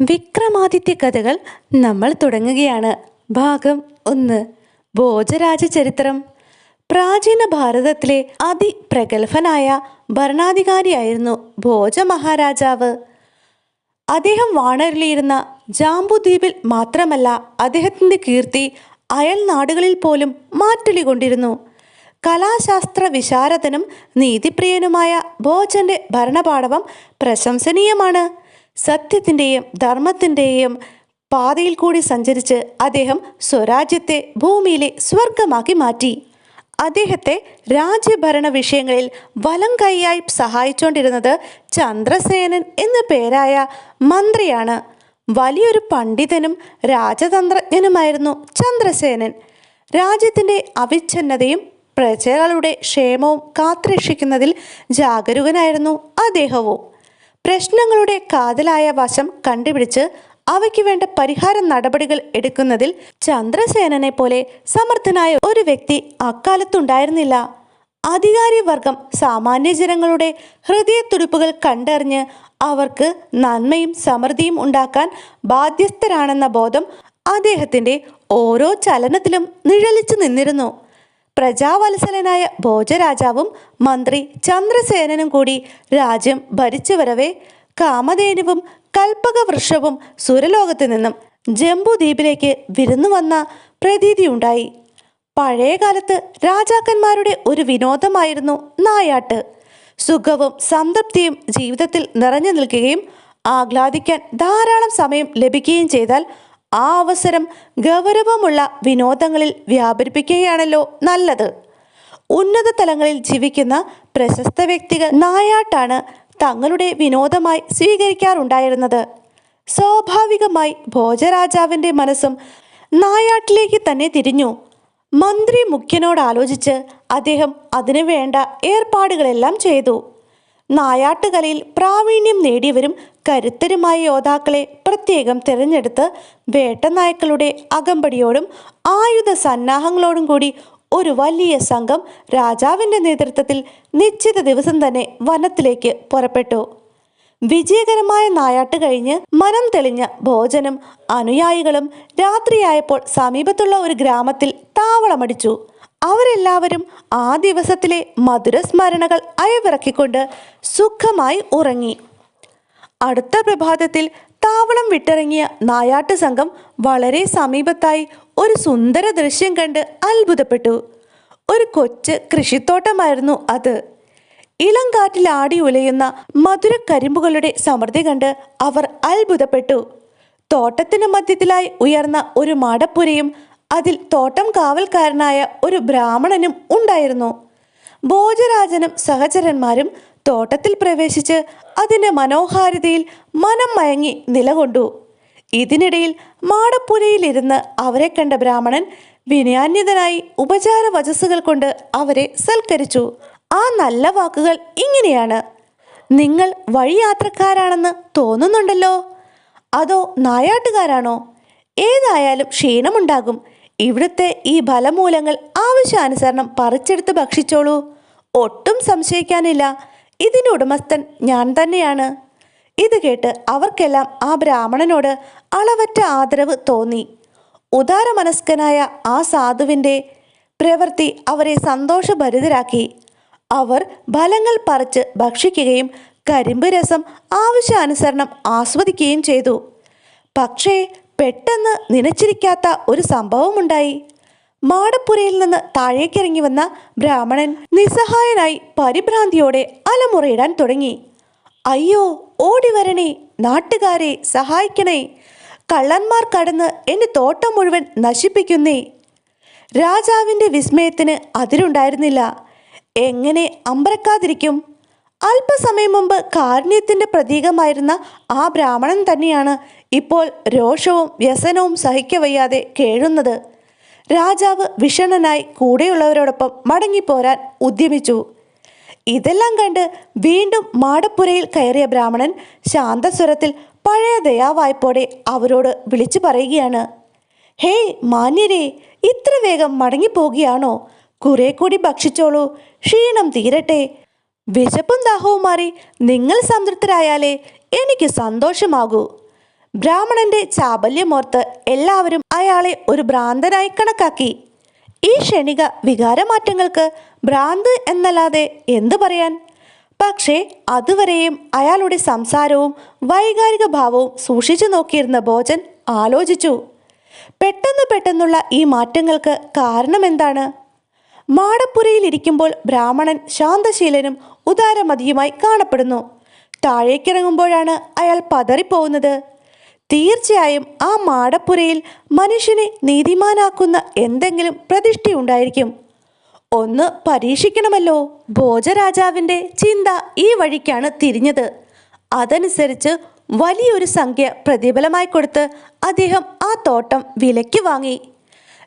വിക്രമാദിത്യ കഥകൾ നമ്മൾ തുടങ്ങുകയാണ്. ഭാഗം ഒന്ന്. ഭോജരാജ ചരിത്രം. പ്രാചീന ഭാരതത്തിലെ അതിപ്രഗത്ഭനായ ഭരണാധികാരിയായിരുന്നു ഭോജ മഹാരാജാവ് അദ്ദേഹം വാണരിലിരുന്ന ജാംബുദ്വീപിൽ മാത്രമല്ല അദ്ദേഹത്തിന്റെ കീർത്തി അയൽ നാടുകളിൽ പോലും മാറ്റൊലികൊണ്ടിരുന്നു കലാശാസ്ത്ര വിശാരദനും നീതിപ്രിയനുമായ ഭോജന്റെ ഭരണപാടവം പ്രശംസനീയമാണ്. സത്യത്തിന്റെയും ധർമ്മത്തിന്റെയും പാതയിൽ കൂടി സഞ്ചരിച്ച് അദ്ദേഹം സ്വരാജ്യത്തെ ഭൂമിയിലെ സ്വർഗമാക്കി മാറ്റി. അദ്ദേഹത്തെ രാജ്യഭരണ വിഷയങ്ങളിൽ വലം കൈയായി സഹായിച്ചുകൊണ്ടിരുന്നത് ചന്ദ്രസേനൻ എന്ന പേരായ മന്ത്രിയാണ്. വലിയൊരു പണ്ഡിതനും രാജതന്ത്രജ്ഞനുമായിരുന്നു ചന്ദ്രസേനൻ. രാജ്യത്തിന്റെ അവിച്ഛിന്നതയും പ്രജകളുടെ ക്ഷേമവും കാത്തുരക്ഷിക്കുന്നതിൽ ജാഗരൂകനായിരുന്നു അദ്ദേഹവും. പ്രശ്നങ്ങളുടെ കാതലായ വശം കണ്ടുപിടിച്ച് അവയ്ക്ക് വേണ്ട പരിഹാര നടപടികൾ എടുക്കുന്നതിൽ ചന്ദ്രസേനനെ പോലെ സമർത്ഥനായ ഒരു വ്യക്തി അക്കാലത്തുണ്ടായിരുന്നില്ല. അധികാരി വർഗം സാമാന്യ ജനങ്ങളുടെ ഹൃദയത്തുടിപ്പുകൾ കണ്ടറിഞ്ഞ് അവർക്ക് നന്മയും സമൃദ്ധിയും ഉണ്ടാക്കാൻ ബാധ്യസ്ഥരാണെന്ന ബോധം അദ്ദേഹത്തിന്റെ ഓരോ ചലനത്തിലും നിഴലിച്ചു നിന്നിരുന്നു. പ്രജാവത്സലനായ ഭോജരാജാവും മന്ത്രി ചന്ദ്രസേനനും കൂടി രാജ്യം ഭരിച്ചു വരവേ കാമധേനുവും കൽപ്പകവൃക്ഷവും സുരലോകത്തു നിന്നും ജംബുദ്വീപിലേക്ക് വിരുന്നു വന്ന പ്രതീതിയുണ്ടായി. പഴയകാലത്ത് രാജാക്കന്മാരുടെ ഒരു വിനോദമായിരുന്നു നായാട്ട്. സുഖവും സംതൃപ്തിയും ജീവിതത്തിൽ നിറഞ്ഞു നിൽക്കുകയും ആഹ്ലാദിക്കാൻ ധാരാളം സമയം ലഭിക്കുകയും ചെയ്താൽ ആ അവസരം ഗൗരവമുള്ള വിനോദങ്ങളിൽ വ്യാപരിപ്പിക്കുകയാണല്ലോ നല്ലത്. ഉന്നത തലങ്ങളിൽ ജീവിക്കുന്ന പ്രശസ്ത വ്യക്തികൾ നായാട്ടാണ് തങ്ങളുടെ വിനോദമായി സ്വീകരിക്കാറുണ്ടായിരുന്നത്. സ്വാഭാവികമായി ഭോജരാജാവിന്റെ മനസ്സും നായാട്ടിലേക്ക് തന്നെ തിരിഞ്ഞു. മന്ത്രി മുഖ്യനോട് ആലോചിച്ച് അദ്ദേഹം അതിനു വേണ്ട ഏർപ്പാടുകളെല്ലാം ചെയ്തു. നായാട്ടുകലയിൽ പ്രാവീണ്യം നേടിയവരും കരുത്തരുമായ യോദ്ധാക്കളെ പ്രത്യേകം തിരഞ്ഞെടുത്ത് വേട്ടനായ്ക്കളുടെ അകമ്പടിയോടും ആയുധ സന്നാഹങ്ങളോടും കൂടി ഒരു വലിയ സംഘം രാജാവിന്റെ നേതൃത്വത്തിൽ നിശ്ചിത ദിവസം തന്നെ വനത്തിലേക്ക് പുറപ്പെട്ടു. വിജയകരമായ നായാട്ട് കഴിഞ്ഞ് മനം തെളിഞ്ഞ ഭോജനം അനുയായികളും രാത്രിയായപ്പോൾ സമീപത്തുള്ള ഒരു ഗ്രാമത്തിൽ താവളമടിച്ചു. അവരെല്ലാവരും ആ ദിവസത്തിലെ മധുരസ്മരണകൾ അയവിറക്കിക്കൊണ്ട് സുഖമായി ഉറങ്ങി. അടുത്ത പ്രഭാതത്തിൽ താവളം വിട്ടിറങ്ങിയ നായാട്ട് സംഘം വളരെ സമീപത്തായി ഒരു സുന്ദര ദൃശ്യം കണ്ട് അത്ഭുതപ്പെട്ടു. ഒരു കൊച്ച് കൃഷിത്തോട്ടമായിരുന്നു അത്. ഇളം കാറ്റിലാടി ഉലയുന്ന മധുര കരിമ്പുകളുടെ സമൃദ്ധി കണ്ട് അവർ അത്ഭുതപ്പെട്ടു. തോട്ടത്തിന് മധ്യത്തിലായി ഉയർന്ന ഒരു മാടപ്പുരയും അതിൽ തോട്ടം കാവൽക്കാരനായ ഒരു ബ്രാഹ്മണനും ഉണ്ടായിരുന്നു. ഭോജരാജനും സഹചരന്മാരും തോട്ടത്തിൽ പ്രവേശിച്ച് അതിന്റെ മനോഹാരിതയിൽ മനം മയങ്ങി നിലകൊണ്ടു. ഇതിനിടയിൽ മാടപ്പുരയിലിരുന്ന് അവരെ കണ്ട ബ്രാഹ്മണൻ വിനയാന്യതനായി ഉപചാര വചസ്സുകൾ കൊണ്ട് അവരെ സൽക്കരിച്ചു. ആ നല്ല വാക്കുകൾ ഇങ്ങനെയാണ്. നിങ്ങൾ വഴിയാത്രക്കാരാണെന്ന് തോന്നുന്നുണ്ടല്ലോ? അതോ നായാട്ടുകാരാണോ? ഏതായാലും ക്ഷീണമുണ്ടാകും. ഇവിടുത്തെ ഈ ഫലമൂലങ്ങൾ ആവശ്യാനുസരണം പറിച്ചെടുത്ത് ഭക്ഷിച്ചോളൂ. ഒട്ടും സംശയിക്കാനില്ല. ഇതിന് ഉടമസ്ഥൻ ഞാൻ തന്നെയാണ്. ഇത് കേട്ട് അവർക്കെല്ലാം ആ ബ്രാഹ്മണനോട് അളവറ്റ ആദരവ് തോന്നി. ഉദാരമനസ്കനായ ആ സാധുവിന്റെ പ്രവൃത്തി അവരെ സന്തോഷഭരിതരാക്കി. അവർ ഫലങ്ങൾ പറിച്ച് ഭക്ഷിക്കുകയും കരിമ്പ് രസം ആവശ്യാനുസരണം ആസ്വദിക്കുകയും ചെയ്തു. പക്ഷേ പെട്ടെന്ന് നനച്ചിരിക്കാത്ത ഒരു സംഭവമുണ്ടായി. മാടപ്പുരയിൽ നിന്ന് താഴേക്കിറങ്ങി വന്ന ബ്രാഹ്മണൻ നിസ്സഹായനായി പരിഭ്രാന്തിയോടെ അലമുറയിടാൻ തുടങ്ങി. അയ്യോ ഓടി വരണേ നാട്ടുകാരെ സഹായിക്കണേ കള്ളന്മാർ കടന്ന് എന്റെ തോട്ടം മുഴുവൻ നശിപ്പിക്കുന്നേ. രാജാവിന്റെ വിസ്മയത്തിന് അതിരുണ്ടായിരുന്നില്ല. എങ്ങനെ അമ്പരക്കാതിരിക്കും? അല്പസമയം മുമ്പ് കാരുണ്യത്തിന്റെ പ്രതീകമായിരുന്ന ആ ബ്രാഹ്മണൻ തന്നെയാണ് ഇപ്പോൾ രോഷവും വ്യസനവും സഹിക്കവയ്യാതെ കേഴുന്നത്. രാജാവ് വിഷണനായി കൂടെയുള്ളവരോടൊപ്പം മടങ്ങിപ്പോരാൻ ഉദ്യമിച്ചു. ഇതെല്ലാം കണ്ട് വീണ്ടും മാടപ്പുരയിൽ കയറിയ ബ്രാഹ്മണൻ ശാന്തസ്വരത്തിൽ പഴയ ദയാവായ്പോടെ അവരോട് വിളിച്ചു പറയുകയാണ്. ഹേയ് മാന്യരെ ഇത്ര വേഗം മടങ്ങിപ്പോകുകയാണോ കുറെ കൂടി ഭക്ഷിച്ചോളൂ ക്ഷീണം തീരട്ടെ വിശപ്പും ദാഹവും മാറി നിങ്ങൾ സംതൃപ്തരായാലേ എനിക്ക് സന്തോഷമാകൂ. ബ്രാഹ്മണന്റെ ചാബല്യമോർത്ത് എല്ലാവരും അയാളെ ഒരു ഭ്രാന്തനായി കണക്കാക്കി. ഈ ക്ഷണിക വികാരമാറ്റങ്ങൾക്ക് ഭ്രാന്ത് എന്നല്ലാതെ എന്തു പറയാൻ? പക്ഷേ അതുവരെയും അയാളുടെ സംസാരവും വൈകാരിക ഭാവവും സൂക്ഷിച്ചു നോക്കിയിരുന്ന ഭോജൻ ആലോചിച്ചു. പെട്ടെന്ന് പെട്ടെന്നുള്ള ഈ മാറ്റങ്ങൾക്ക് കാരണമെന്താണ്? മാടപ്പുരയിൽ ഇരിക്കുമ്പോൾ ബ്രാഹ്മണൻ ശാന്തശീലനും ഉദാരമതിയുമായി കാണപ്പെടുന്നു. താഴേക്കിറങ്ങുമ്പോഴാണ് അയാൾ പതറിപ്പോകുന്നത്. തീർച്ചയായും ആ മാടപ്പുരയിൽ മനുഷ്യനെ നീതിമാനാക്കുന്ന എന്തെങ്കിലും പ്രതിഷ്ഠയുണ്ടായിരിക്കും. ഒന്ന് പരീക്ഷിക്കണമല്ലോ. ഭോജരാജാവിന്റെ ചിന്ത ഈ വഴിക്കാണ് തിരിഞ്ഞത്. അതനുസരിച്ച് വലിയൊരു സംഖ്യ പ്രതിഫലമായി കൊടുത്ത് അദ്ദേഹം ആ തോട്ടം വിലയ്ക്ക് വാങ്ങി.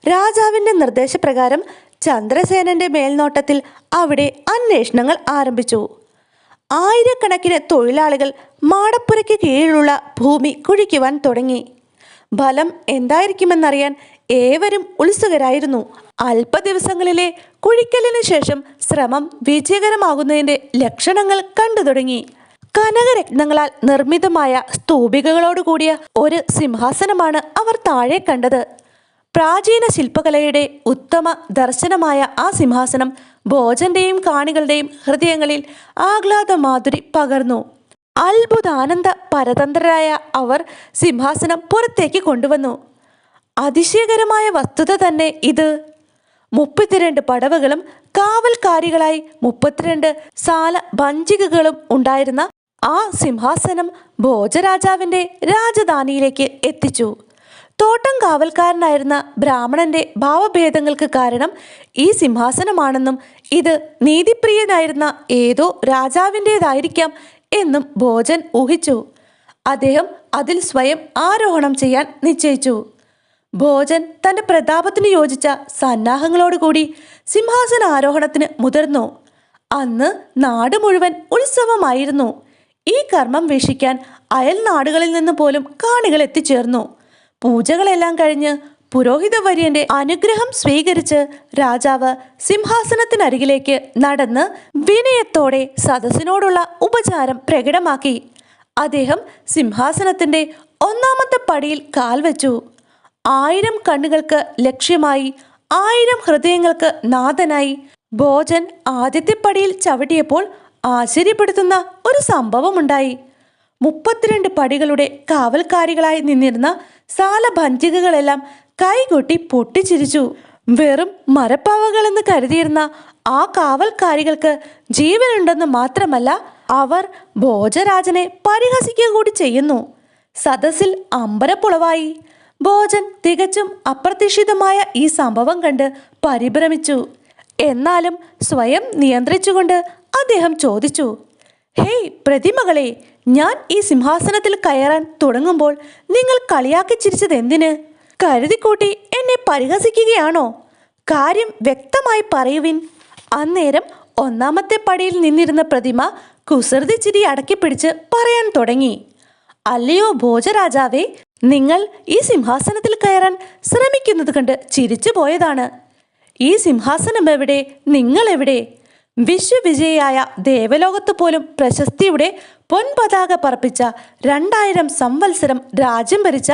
രാജാവിന്റെ നിർദ്ദേശപ്രകാരം ചന്ദ്രസേനന്റെ മേൽനോട്ടത്തിൽ അവിടെ അന്വേഷണങ്ങൾ ആരംഭിച്ചു. ആയിരക്കണക്കിന് തൊഴിലാളികൾ മാടപ്പുരയ്ക്ക് കീഴിലുള്ള ഭൂമി കുഴിക്കുവാൻ തുടങ്ങി. ഫലം എന്തായിരിക്കുമെന്നറിയാൻ ഏവരും ഉത്സുകരായിരുന്നു. അല്പ ദിവസങ്ങളിലെ കുഴിക്കലിന് ശേഷം ശ്രമം വിജയകരമാകുന്നതിന്റെ ലക്ഷണങ്ങൾ കണ്ടു തുടങ്ങി. കനകരത്നങ്ങളാൽ നിർമ്മിതമായ സ്തൂപികകളോടുകൂടിയ ഒരു സിംഹാസനമാണ് അവർ താഴെ കണ്ടത്. പ്രാചീന ശില്പകലയുടെ ഉത്തമ ദർശനമായ ആ സിംഹാസനം ഭോജന്റെയും കാണികളുടെയും ഹൃദയങ്ങളിൽ ആഹ്ലാദ മാധുരി പകർന്നു. അത്ഭുതാനന്ദ പരതന്ത്രരായ അവർ സിംഹാസനം പുറത്തേക്ക് കൊണ്ടുവന്നു. അതിശയകരമായ വസ്തുത തന്നെ ഇത്. മുപ്പത്തിരണ്ട് പടവുകളും കാവൽക്കാരികളായി മുപ്പത്തിരണ്ട് സാല ഭഞ്ചികകളും ഉണ്ടായിരുന്ന ആ സിംഹാസനം ഭോജരാജാവിന്റെ രാജധാനിയിലേക്ക് എത്തിച്ചു. തോട്ടം കാവൽക്കാരനായിരുന്ന ബ്രാഹ്മണന്റെ ഭാവഭേദങ്ങൾക്ക് കാരണം ഈ സിംഹാസനമാണെന്നും ഇത് നീതിപ്രിയനായിരുന്ന ഏതോ രാജാവിന്റെതായിരിക്കാം എന്നും ഭോജൻ ഊഹിച്ചു. അദ്ദേഹം അതിൽ സ്വയം ആരോഹണം ചെയ്യാൻ നിശ്ചയിച്ചു. ഭോജൻ തന്റെ പ്രതാപത്തിന് യോജിച്ച സന്നാഹങ്ങളോടുകൂടി സിംഹാസന ആരോഹണത്തിന് മുതിർന്നു. അന്ന് നാട് മുഴുവൻ ഉത്സവമായിരുന്നു. ഈ കർമ്മം വീക്ഷിക്കാൻ അയൽ നാടുകളിൽ നിന്ന് പോലും കാണികൾ എത്തിച്ചേർന്നു. പൂജകളെല്ലാം കഴിഞ്ഞ് പുരോഹിതവര്യന്റെ അനുഗ്രഹം സ്വീകരിച്ച് രാജാവ് സിംഹാസനത്തിനരികിലേക്ക് നടന്ന് വിനയത്തോടെ സദസ്സിനോടുള്ള ഉപചാരം പ്രകടമാക്കി. അദ്ദേഹം സിംഹാസനത്തിന്റെ ഒന്നാമത്തെ പടിയിൽ കാൽ വെച്ചു. ആയിരം കണ്ണുകൾക്ക് ലക്ഷ്യമായി ആയിരം ഹൃദയങ്ങൾക്ക് നാഥനായി ഭോജൻ ആദ്യത്തെ പടിയിൽ ചവിട്ടിയപ്പോൾ ആശ്ചര്യപ്പെടുത്തുന്ന ഒരു സംഭവമുണ്ടായി. മുപ്പത്തിരണ്ട് പടികളുടെ കാവൽക്കാരികളായി നിന്നിരുന്ന സാലഭഞ്ചികകളെല്ലാം കൈകൊട്ടി പൊട്ടിച്ചിരിച്ചു. വെറും മരപ്പാവകളെന്ന് കരുതിയിരുന്ന ആ കാവൽക്കാരികൾക്ക് ജീവനുണ്ടെന്ന് മാത്രമല്ല അവർ ഭോജരാജനെ പരിഹസിക്കുക കൂടി ചെയ്യുന്നു. സദസ്സിൽ അമ്പരപ്പുളവായി. ഭോജൻ തികച്ചും അപ്രതീക്ഷിതമായ ഈ സംഭവം കണ്ട് പരിഭ്രമിച്ചു. എന്നാലും സ്വയം നിയന്ത്രിച്ചുകൊണ്ട് അദ്ദേഹം ചോദിച്ചു ഹേയ് പ്രതിമകളെ ഞാൻ ഈ സിംഹാസനത്തിൽ കയറാൻ തുടങ്ങുമ്പോൾ നിങ്ങൾ കളിയാക്കി ചിരിച്ചത് എന്തിന്? കരുതിക്കൂട്ടി എന്നെ പരിഹസിക്കുകയാണോ? കാര്യം വ്യക്തമായി പറയുവിൻ. അന്നേരം ഒന്നാമത്തെ പടിയിൽ നിന്നിരുന്ന പ്രതിമ കുസൃതി ചിരി അടക്കിപ്പിടിച്ച് പറയാൻ തുടങ്ങി. അല്ലയോ ഭോജരാജാവേ നിങ്ങൾ ഈ സിംഹാസനത്തിൽ കയറാൻ ശ്രമിക്കുന്നത് കണ്ട് ചിരിച്ചു പോയതാണ് ഈ സിംഹാസനം എവിടെ? നിങ്ങൾ എവിടെ വിശ്വവിജയിയായ ദേവലോകത്ത് പോലും പ്രശസ്തിയുടെ പൊൻപതാക പറപ്പിച്ച രണ്ടായിരം സംവത്സരം രാജ്യം ഭരിച്ച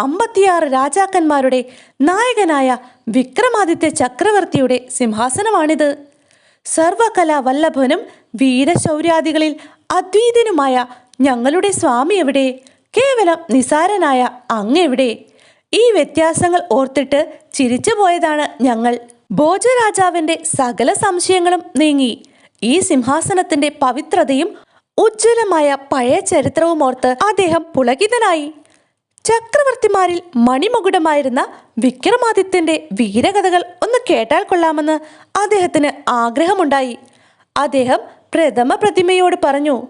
അമ്പത്തിയാറ് രാജാക്കന്മാരുടെ നായകനായ വിക്രമാദിത്യ ചക്രവർത്തിയുടെ സിംഹാസനമാണിത്. സർവകലാ വല്ലഭനും വീരശൗര്യാദികളിൽ അദ്വൈതനുമായ ഞങ്ങളുടെ സ്വാമി എവിടെ? കേവലം നിസാരനായ അങ്ങെവിടെ ഈ വ്യത്യാസങ്ങൾ ഓർത്തിട്ട് ചിരിച്ചു പോയതാണ് ഞങ്ങൾ. ഭോജരാജാവിന്റെ സകല സംശയങ്ങളും നീങ്ങി. ഈ സിംഹാസനത്തിന്റെ പവിത്രതയും ഉജ്ജ്വലമായ പഴയ ചരിത്രവും ഓർത്ത് അദ്ദേഹം പുളകിതനായി. ചക്രവർത്തിമാരിൽ മണിമുകുടമായിരുന്ന വിക്രമാദിത്യന്റെ വീരകഥകൾ ഒന്ന് കേട്ടാൽ കൊള്ളാമെന്ന് അദ്ദേഹത്തിന് ആഗ്രഹമുണ്ടായി. അദ്ദേഹം പ്രഥമ പ്രതിമയോട് പറഞ്ഞു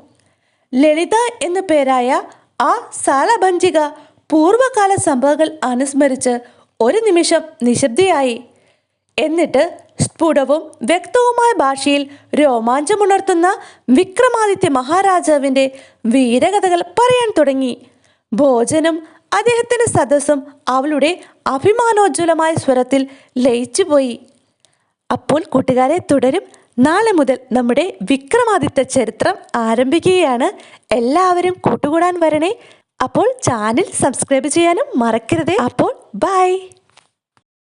ലളിത എന്നു പേരായ ആ സാലഭഞ്ചിക പൂർവകാല സംഭവങ്ങൾ അനുസ്മരിച്ച് ഒരു നിമിഷം നിശബ്ദയായി. എന്നിട്ട് സ്ഫുടവും വ്യക്തവുമായ ഭാഷയിൽ രോമാഞ്ചമുണർത്തുന്ന വിക്രമാദിത്യ മഹാരാജാവിന്റെ വീരകഥകൾ പറയാൻ തുടങ്ങി. ഭോജനും അദ്ദേഹത്തിന്റെ സദസ്സും അവളുടെ അഭിമാനോജ്വലമായ സ്വരത്തിൽ ലയിച്ചുപോയി. അപ്പോൾ കൂട്ടുകാരെ തുടരും. നാളെ മുതൽ നമ്മുടെ വിക്രമാദിത്യ ചരിത്രം ആരംഭിക്കുകയാണ്. എല്ലാവരും കൂട്ടുകൂടാൻ വരണേ. അപ്പോൾ ചാനൽ സബ്സ്ക്രൈബ് ചെയ്യാനും മറക്കരുതേ. അപ്പോൾ ബൈ.